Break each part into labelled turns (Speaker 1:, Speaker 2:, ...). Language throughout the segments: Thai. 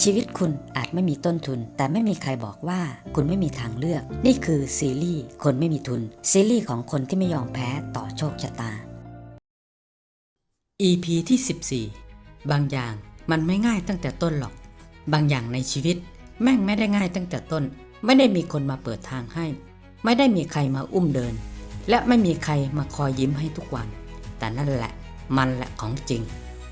Speaker 1: ชีวิตคุณอาจไม่มีต้นทุน แต่ไม่มีใครบอกว่าคุณไม่มีทางเลือก นี่คือซีรีส์คนไม่มีทุน ซีรีส์ของคนที่ไม่ยอมแพ้ต่อโชคชะตา EP ที่ 14 บางอย่างมันไม่ง่ายตั้งแต่ต้นหรอก บางอย่างในชีวิต แม่งไม่ได้ง่ายตั้งแต่ต้น ไม่ได้มีคนมาเปิดทางให้ ไม่ได้มีใครมาอุ้มเดิน และไม่มีใครมาคอยยิ้มให้ทุกวัน แต่นั่นแหละ มันแหละของจริง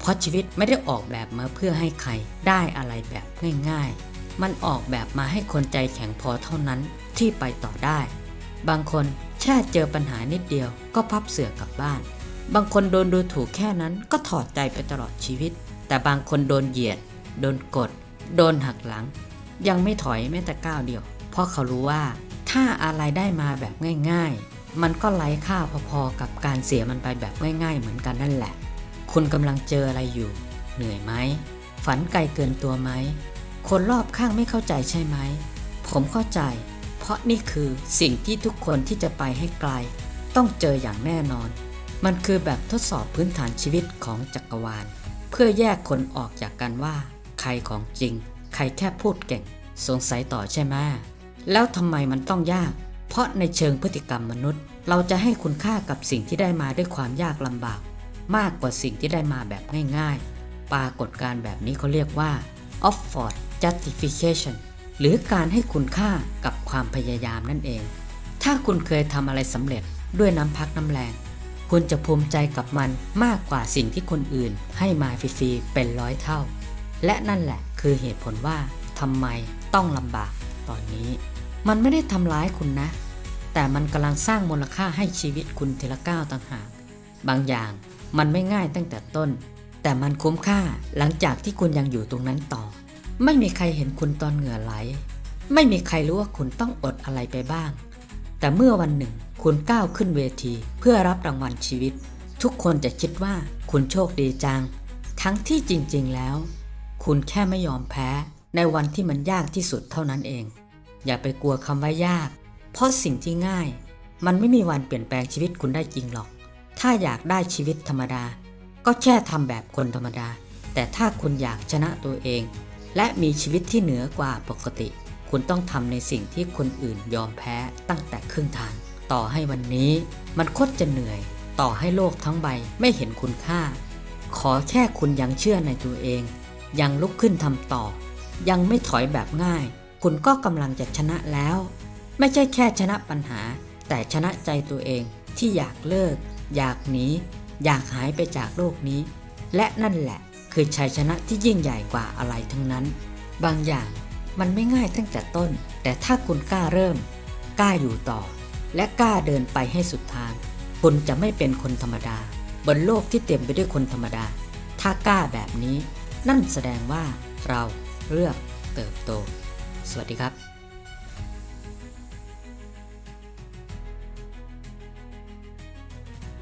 Speaker 1: เพราะชีวิตไม่ได้ออกแบบมาเพื่อให้ใครได้อะไรแบบง่ายๆ มันออกแบบมาให้คนใจแข็งพอเท่านั้นที่ไปต่อได้ บางคนแค่เจอปัญหานิดเดียวก็พับเสือกลับบ้าน บางคนโดนดูถูกแค่นั้นก็ถอดใจไปตลอดชีวิต แต่บางคนโดนเหยียด โดนกด โดนหักหลัง ยังไม่ถอยแม้แต่ก้าวเดียว เพราะเขารู้ว่าถ้าอะไรได้มาแบบง่าย ๆ มันก็ไร้ค่าพอๆกับการเสียมันไปแบบง่าย ๆ เหมือนกันนั่นแหละ คุณกำลังเจออะไรอยู่ เหนื่อยไหม ฝันไกลเกินตัวไหม คนรอบข้างไม่เข้าใจใช่ไหม ผมเข้าใจ เพราะนี่คือสิ่งที่ทุกคนที่จะไปให้ไกล ต้องเจออย่างแน่นอน มันคือแบบทดสอบพื้นฐานชีวิตของจักรวาล เพื่อแยกคนออกจากกันว่า ใครของจริง ใครแค่พูดเก่ง สงสัยต่อใช่ไหมแล้วทำไมมันต้องยาก เพราะในเชิงพฤติกรรมมนุษย์ เราจะให้คุณค่ากับสิ่งที่ได้มาด้วยความยากลำบาก มากกว่าสิ่งที่ได้มาแบบง่ายๆ ปรากฏการแบบนี้เขาเรียกว่า Oxford justification หรือการให้คุณค่ากับความพยายามนั่นเอง ถ้าคุณเคยทำอะไรสำเร็จด้วยน้ำพักน้ำแรง คุณจะภูมิใจกับมันมากกว่าสิ่งที่คนอื่น ให้มาฟรีๆเป็นร้อยเท่า และนั่นแหละคือเหตุผลว่าทำไมต้องลำบากตอนนี้ มันไม่ได้ทำร้ายคุณนะ แต่มันกำลังสร้างมูลค่าให้ชีวิตคุณทีละก้าวต่างหาก บางอย่าง มันไม่ง่ายตั้งแต่ต้น แต่มันคุ้มค่าหลังจากที่คุณยังอยู่ตรงนั้นต่อ ไม่มีใครเห็นคุณตอนเหงื่อไหล ไม่มีใครรู้ว่าคุณต้องอดอะไรไปบ้าง แต่เมื่อวันหนึ่ง คุณก้าวขึ้นเวทีเพื่อรับรางวัลชีวิต ทุกคนจะคิดว่าคุณโชคดีจัง ทั้งที่จริงๆแล้ว คุณแค่ไม่ยอมแพ้ ในวันที่มันยากที่สุดเท่านั้นเอง อย่าไปกลัวคำว่ายาก เพราะสิ่งที่ง่าย มันไม่มีวันเปลี่ยนแปลงชีวิตคุณได้จริงหรอก ถ้าอยากได้ชีวิตธรรมดา ก็แค่ทำแบบคนธรรมดา แต่ถ้าคุณอยากชนะตัวเอง และมีชีวิตที่เหนือกว่าปกติ คุณต้องทำในสิ่งที่คนอื่นยอมแพ้ตั้งแต่ครึ่งทาง ต่อให้วันนี้มันโคตรจะเหนื่อย ต่อให้โลกทั้งใบไม่เห็นคุณค่า ขอแค่คุณยังเชื่อในตัวเอง ยังลุกขึ้นทำต่อ ยังไม่ถอยแบบง่าย คุณก็กำลังจะชนะแล้ว ไม่ใช่แค่ชนะปัญหา แต่ชนะใจตัวเองที่อยากเลิก อยากหนี อยากหายไปจากโลกนี้ และนั่นแหละ คือชัยชนะที่ยิ่งใหญ่กว่าอะไรทั้งนั้น บางอย่างมันไม่ง่ายตั้งแต่ต้น แต่ถ้าคุณกล้าเริ่ม กล้าอยู่ต่อ และกล้าเดินไปให้สุดทาง คุณจะไม่เป็นคนธรรมดา บนโลกที่เต็มไปด้วยคนธรรมดา ถ้ากล้าแบบนี้ นั่นแสดงว่าเราเลือกเติบโต สวัสดีครับ